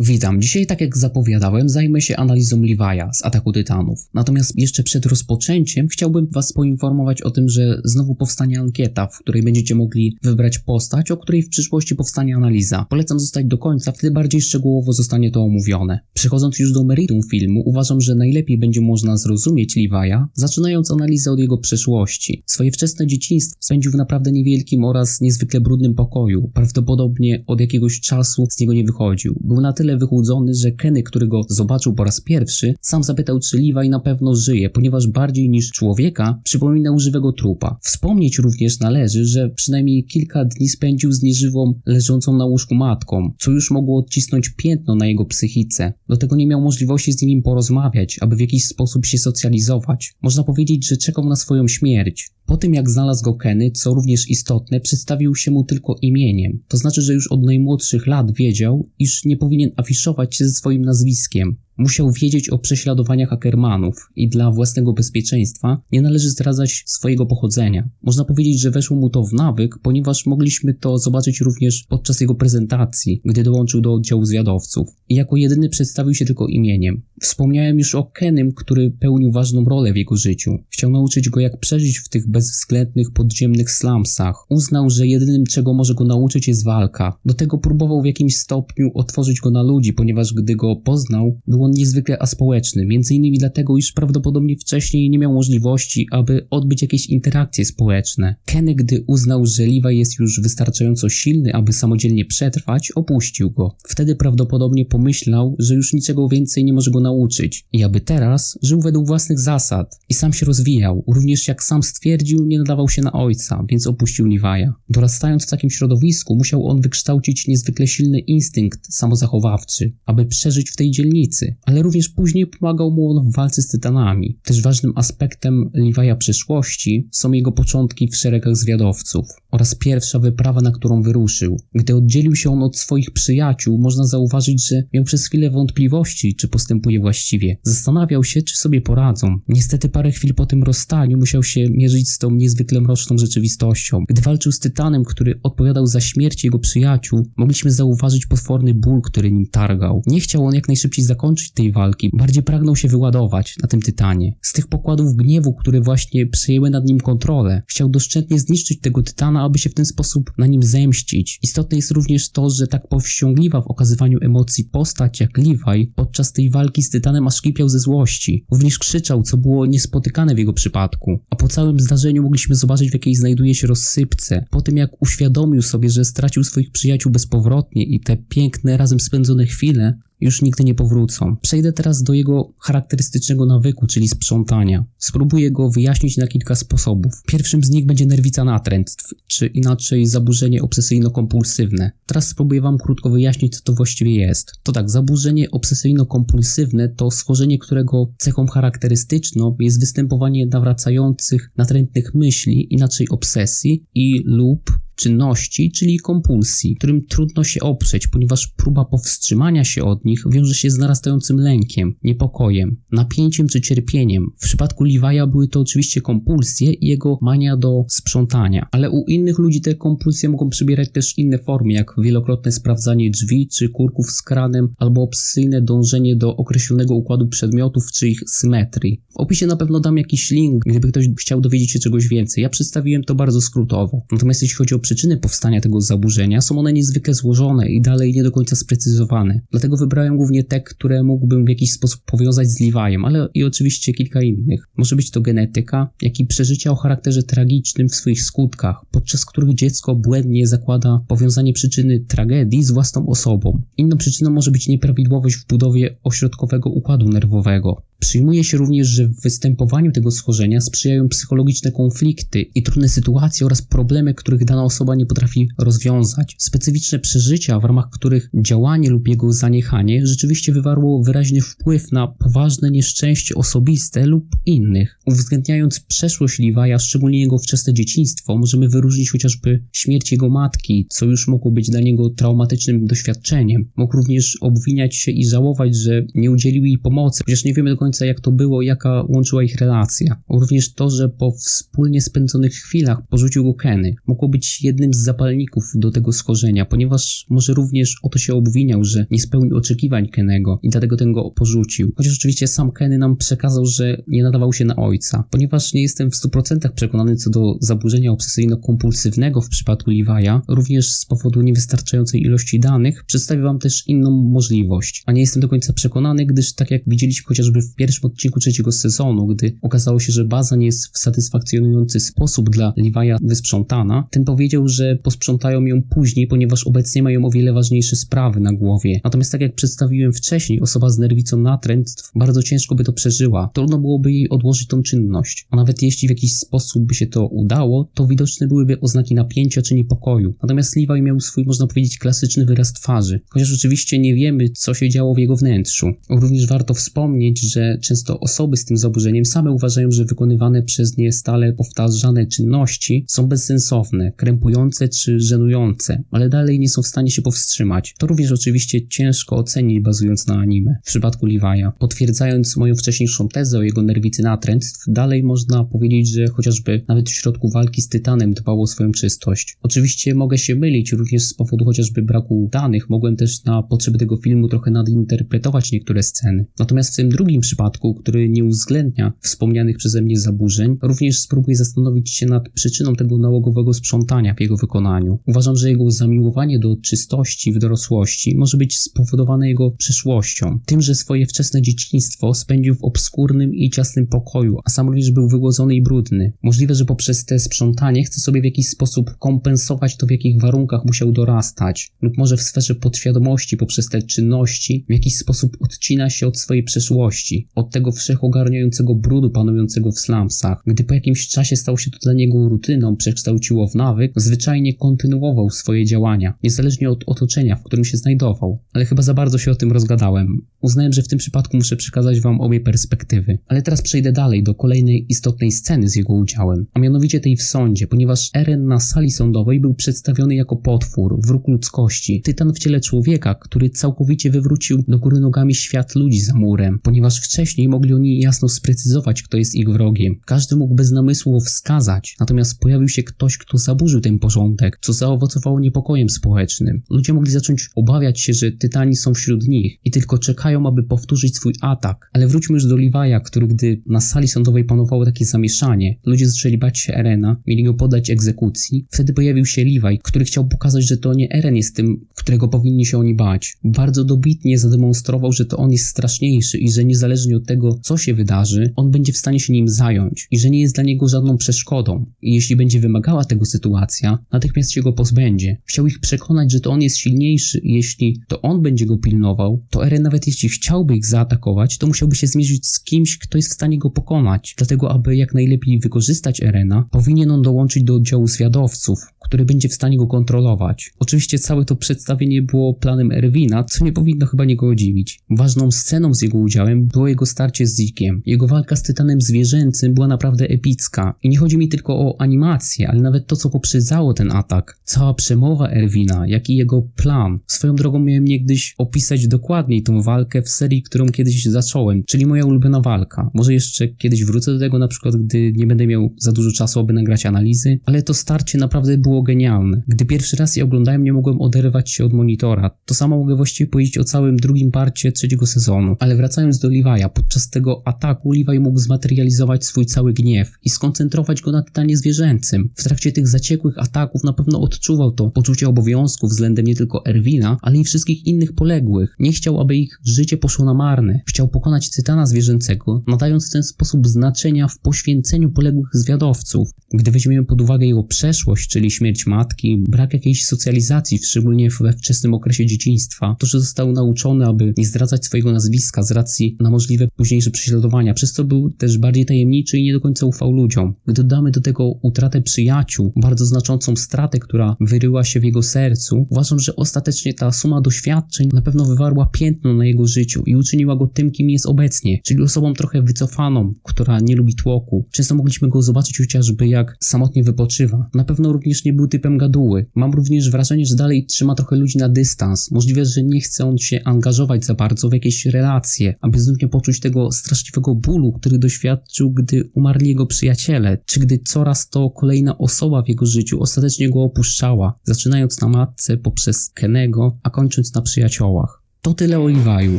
Witam. Dzisiaj, tak jak zapowiadałem, zajmę się analizą Levi'a z Ataku Tytanów. Natomiast jeszcze przed rozpoczęciem chciałbym Was poinformować o tym, że znowu powstanie ankieta, w której będziecie mogli wybrać postać, o której w przyszłości powstanie analiza. Polecam zostać do końca, wtedy bardziej szczegółowo zostanie to omówione. Przechodząc już do meritum filmu, uważam, że najlepiej będzie można zrozumieć Levi'a, zaczynając analizę od jego przeszłości. Swoje wczesne dzieciństwo spędził w naprawdę niewielkim oraz niezwykle brudnym pokoju. Prawdopodobnie od jakiegoś czasu z niego nie wychodził. Był na tyle tyle wychudzony, że Kenny, który go zobaczył po raz pierwszy, sam zapytał, czy Levi na pewno żyje, ponieważ bardziej niż człowieka przypominał żywego trupa. Wspomnieć również należy, że przynajmniej kilka dni spędził z nieżywą, leżącą na łóżku matką, co już mogło odcisnąć piętno na jego psychice. Do tego nie miał możliwości z nim porozmawiać, aby w jakiś sposób się socjalizować. Można powiedzieć, że czekał na swoją śmierć. Po tym jak znalazł go Kenny, co również istotne, przedstawił się mu tylko imieniem. To znaczy, że już od najmłodszych lat wiedział, iż nie powinien afiszować się ze swoim nazwiskiem. Musiał wiedzieć o prześladowaniach Ackermanów i dla własnego bezpieczeństwa nie należy zdradzać swojego pochodzenia. Można powiedzieć, że weszło mu to w nawyk, ponieważ mogliśmy to zobaczyć również podczas jego prezentacji, gdy dołączył do oddziału zwiadowców. I jako jedyny przedstawił się tylko imieniem. Wspomniałem już o Kenym, który pełnił ważną rolę w jego życiu. Chciał nauczyć go, jak przeżyć w tych bezwzględnych podziemnych slumsach. Uznał, że jedynym, czego może go nauczyć, jest walka. Do tego próbował w jakimś stopniu otworzyć go na ludzi, ponieważ gdy go poznał, było on niezwykle aspołeczny, między innymi dlatego, iż prawdopodobnie wcześniej nie miał możliwości, aby odbyć jakieś interakcje społeczne. Kenny, gdy uznał, że Levi jest już wystarczająco silny, aby samodzielnie przetrwać, opuścił go. Wtedy prawdopodobnie pomyślał, że już niczego więcej nie może go nauczyć i aby teraz żył według własnych zasad i sam się rozwijał. Również jak sam stwierdził, nie nadawał się na ojca, więc opuścił Levi'a. Dorastając w takim środowisku, musiał on wykształcić niezwykle silny instynkt samozachowawczy, aby przeżyć w tej dzielnicy ale również później pomagał mu on w walce z tytanami. Też ważnym aspektem Levi'a przyszłości są jego początki w szeregach zwiadowców oraz pierwsza wyprawa, na którą wyruszył. Gdy oddzielił się on od swoich przyjaciół, można zauważyć, że miał przez chwilę wątpliwości, czy postępuje właściwie. Zastanawiał się, czy sobie poradzą. Niestety parę chwil po tym rozstaniu musiał się mierzyć z tą niezwykle mroczną rzeczywistością. Gdy walczył z Tytanem, który odpowiadał za śmierć jego przyjaciół, mogliśmy zauważyć potworny ból, który nim targał. Nie chciał on jak najszybciej zakończyć tej walki, bardziej pragnął się wyładować na tym Tytanie. Z tych pokładów gniewu, które właśnie przejęły nad nim kontrolę, chciał doszczętnie zniszczyć tego Tytana, aby się w ten sposób na nim zemścić. Istotne jest również to, że tak powściągliwa w okazywaniu emocji postać jak Levi podczas tej walki z Tytanem aż kipiał ze złości. Również krzyczał, co było niespotykane w jego przypadku. A po całym zdarzeniu mogliśmy zobaczyć, w jakiej znajduje się rozsypce. Po tym jak uświadomił sobie, że stracił swoich przyjaciół bezpowrotnie i te piękne, razem spędzone chwile, już nigdy nie powrócą. Przejdę teraz do jego charakterystycznego nawyku, czyli sprzątania. Spróbuję go wyjaśnić na kilka sposobów. Pierwszym z nich będzie nerwica natręctw, czy inaczej zaburzenie obsesyjno-kompulsywne. Teraz spróbuję wam krótko wyjaśnić, co to właściwie jest. To tak, zaburzenie obsesyjno-kompulsywne to stworzenie, którego cechą charakterystyczną jest występowanie nawracających, natrętnych myśli, inaczej obsesji i lub czynności, czyli kompulsji, którym trudno się oprzeć, ponieważ próba powstrzymania się od nich wiąże się z narastającym lękiem, niepokojem, napięciem czy cierpieniem. W przypadku Levi'a były to oczywiście kompulsje i jego mania do sprzątania, ale u innych ludzi te kompulsje mogą przybierać też inne formy, jak wielokrotne sprawdzanie drzwi czy kurków z kranem, albo obsesyjne dążenie do określonego układu przedmiotów czy ich symetrii. W opisie na pewno dam jakiś link, gdyby ktoś chciał dowiedzieć się czegoś więcej. Ja przedstawiłem to bardzo skrótowo. Natomiast jeśli chodzi o przyczyny powstania tego zaburzenia są one niezwykle złożone i dalej nie do końca sprecyzowane. Dlatego wybrałem głównie te, które mógłbym w jakiś sposób powiązać z Levi'em, ale i oczywiście kilka innych. Może być to genetyka, jak i przeżycia o charakterze tragicznym w swoich skutkach, podczas których dziecko błędnie zakłada powiązanie przyczyny tragedii z własną osobą. Inną przyczyną może być nieprawidłowość w budowie ośrodkowego układu nerwowego. Przyjmuje się również, że w występowaniu tego schorzenia sprzyjają psychologiczne konflikty i trudne sytuacje oraz problemy, których dana osoba nie potrafi rozwiązać. Specyficzne przeżycia, w ramach których działanie lub jego zaniechanie rzeczywiście wywarło wyraźny wpływ na poważne nieszczęście osobiste lub innych. Uwzględniając przeszłość Levi'a, szczególnie jego wczesne dzieciństwo, możemy wyróżnić chociażby śmierć jego matki, co już mogło być dla niego traumatycznym doświadczeniem. Mógł również obwiniać się i żałować, że nie udzielił jej pomocy, chociaż nie wiemy do końca końca jak to było, jaka łączyła ich relacja. Również to, że po wspólnie spędzonych chwilach porzucił go Kenny, mogło być jednym z zapalników do tego schorzenia, ponieważ może również o to się obwiniał, że nie spełnił oczekiwań Kennego i dlatego ten go porzucił. Chociaż oczywiście sam Kenny nam przekazał, że nie nadawał się na ojca. Ponieważ nie jestem w 100% przekonany co do zaburzenia obsesyjno-kompulsywnego w przypadku Levi'a, również z powodu niewystarczającej ilości danych, przedstawię wam też inną możliwość. A nie jestem do końca przekonany, gdyż tak jak widzieliśmy chociażby w pierwszym odcinku trzeciego sezonu, gdy okazało się, że baza nie jest w satysfakcjonujący sposób dla Levi'a wysprzątana, ten powiedział, że posprzątają ją później, ponieważ obecnie mają o wiele ważniejsze sprawy na głowie. Natomiast tak jak przedstawiłem wcześniej, osoba z nerwicą natręctw bardzo ciężko by to przeżyła. Trudno byłoby jej odłożyć tą czynność. A nawet jeśli w jakiś sposób by się to udało, to widoczne byłyby oznaki napięcia czy niepokoju. Natomiast Levi miał swój, można powiedzieć, klasyczny wyraz twarzy. Chociaż oczywiście nie wiemy, co się działo w jego wnętrzu. Również warto wspomnieć, że często osoby z tym zaburzeniem same uważają, że wykonywane przez nie stale powtarzane czynności są bezsensowne, krępujące czy żenujące, ale dalej nie są w stanie się powstrzymać. To również oczywiście ciężko ocenić bazując na anime. W przypadku Levi'a, potwierdzając moją wcześniejszą tezę o jego nerwicy natręctw, dalej można powiedzieć, że chociażby nawet w środku walki z Tytanem dbał o swoją czystość. Oczywiście mogę się mylić również z powodu chociażby braku danych, mogłem też na potrzeby tego filmu trochę nadinterpretować niektóre sceny. Natomiast w tym drugim przypadku, który nie uwzględnia wspomnianych przeze mnie zaburzeń, również spróbuję zastanowić się nad przyczyną tego nałogowego sprzątania w jego wykonaniu. Uważam, że jego zamiłowanie do czystości w dorosłości może być spowodowane jego przeszłością. Tym, że swoje wczesne dzieciństwo spędził w obskurnym i ciasnym pokoju, a sam również był wygłodzony i brudny. Możliwe, że poprzez te sprzątanie chce sobie w jakiś sposób kompensować to, w jakich warunkach musiał dorastać, lub może w sferze podświadomości poprzez te czynności w jakiś sposób odcina się od swojej przeszłości, od tego wszechogarniającego brudu panującego w slumsach. Gdy po jakimś czasie stało się to dla niego rutyną, przekształciło w nawyk, zwyczajnie kontynuował swoje działania, niezależnie od otoczenia, w którym się znajdował. Ale chyba za bardzo się o tym rozgadałem. Uznałem, że w tym przypadku muszę przekazać wam obie perspektywy. Ale teraz przejdę dalej do kolejnej istotnej sceny z jego udziałem, a mianowicie tej w sądzie, ponieważ Eren na sali sądowej był przedstawiony jako potwór, wróg ludzkości, tytan w ciele człowieka, który całkowicie wywrócił do góry nogami świat ludzi za murem, ponieważ wcześniej mogli oni jasno sprecyzować, kto jest ich wrogiem. Każdy mógł bez namysłu wskazać, natomiast pojawił się ktoś, kto zaburzył ten porządek, co zaowocowało niepokojem społecznym. Ludzie mogli zacząć obawiać się, że tytani są wśród nich i tylko czekają, aby powtórzyć swój atak. Ale wróćmy już do Levi'a, który gdy na sali sądowej panowało takie zamieszanie, ludzie zaczęli bać się Erena, mieli go podać egzekucji, wtedy pojawił się Levi, który chciał pokazać, że to nie Eren jest tym, którego powinni się oni bać. Bardzo dobitnie zademonstrował, że to on jest straszniejszy i że niezależnie od tego, co się wydarzy, on będzie w stanie się nim zająć i że nie jest dla niego żadną przeszkodą. I jeśli będzie wymagała tego sytuacja, natychmiast się go pozbędzie. Chciał ich przekonać, że to on jest silniejszy i jeśli to on będzie go pilnował, to Eren nawet jeśli chciałby ich zaatakować, to musiałby się zmierzyć z kimś, kto jest w stanie go pokonać. Dlatego, aby jak najlepiej wykorzystać Erena, powinien on dołączyć do oddziału zwiadowców, który będzie w stanie go kontrolować. Oczywiście całe to przedstawienie było planem Erwina, co nie powinno chyba niego dziwić. Ważną sceną z jego udziałem było jego starcie z Zikiem. Jego walka z Tytanem zwierzęcym była naprawdę epicka. I nie chodzi mi tylko o animację, ale nawet to, co poprzedzało ten atak. Cała przemowa Erwina, jak i jego plan. Swoją drogą miałem niegdyś opisać dokładniej tą walkę w serii, którą kiedyś zacząłem, czyli moja ulubiona walka. Może jeszcze kiedyś wrócę do tego, na przykład gdy nie będę miał za dużo czasu, aby nagrać analizy, ale to starcie naprawdę było genialne. Gdy pierwszy raz je oglądałem, nie mogłem oderwać się od monitora. To samo mogę właściwie powiedzieć o całym drugim parcie trzeciego sezonu. Ale wracając do Levi'a, podczas tego ataku Levi mógł zmaterializować swój cały gniew i skoncentrować go na tytanie zwierzęcym. W trakcie tych zaciekłych ataków na pewno odczuwał to poczucie obowiązku względem nie tylko Erwina, ale i wszystkich innych poległych. Nie chciał, aby ich życie poszło na marne. Chciał pokonać tytana zwierzęcego, nadając w ten sposób znaczenia w poświęceniu poległych zwiadowców. Gdy weźmiemy pod uwagę jego przeszłość, czyli śmierć matki, brak jakiejś socjalizacji, szczególnie we wczesnym okresie dzieciństwa, to, że został nauczony, aby nie zdradzać swojego nazwiska z racji na możliwe późniejsze prześladowania, przez co był też bardziej tajemniczy i nie do końca ufał ludziom. Dodamy do tego utratę przyjaciół, bardzo znaczącą stratę, która wyryła się w jego sercu, uważam, że ostatecznie ta suma doświadczeń na pewno wywarła piętno na jego życiu i uczyniła go tym, kim jest obecnie, czyli osobą trochę wycofaną, która nie lubi tłoku. Często mogliśmy go zobaczyć chociażby jak samotnie wypoczywa. Na pewno również nie był typem gaduły. Mam również wrażenie, że dalej trzyma trochę ludzi na dystans. Możliwe, że nie chce on się angażować za bardzo w jakieś relacje, aby znów nie poczuć tego straszliwego bólu, który doświadczył, gdy umarli jego przyjaciele, czy gdy coraz to kolejna osoba w jego życiu ostatecznie go opuszczała, zaczynając na matce poprzez Kenego, a kończąc na przyjaciołach. To tyle o Levi'u.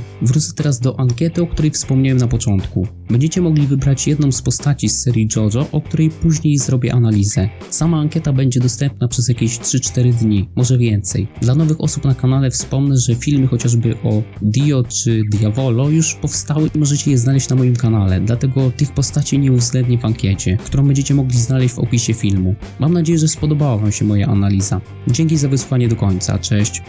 Wrócę teraz do ankiety, o której wspomniałem na początku. Będziecie mogli wybrać jedną z postaci z serii JoJo, o której później zrobię analizę. Sama ankieta będzie dostępna przez jakieś 3-4 dni, może więcej. Dla nowych osób na kanale wspomnę, że filmy chociażby o Dio czy Diavolo już powstały i możecie je znaleźć na moim kanale, dlatego tych postaci nie uwzględnię w ankiecie, którą będziecie mogli znaleźć w opisie filmu. Mam nadzieję, że spodobała Wam się moja analiza. Dzięki za wysłuchanie do końca, cześć!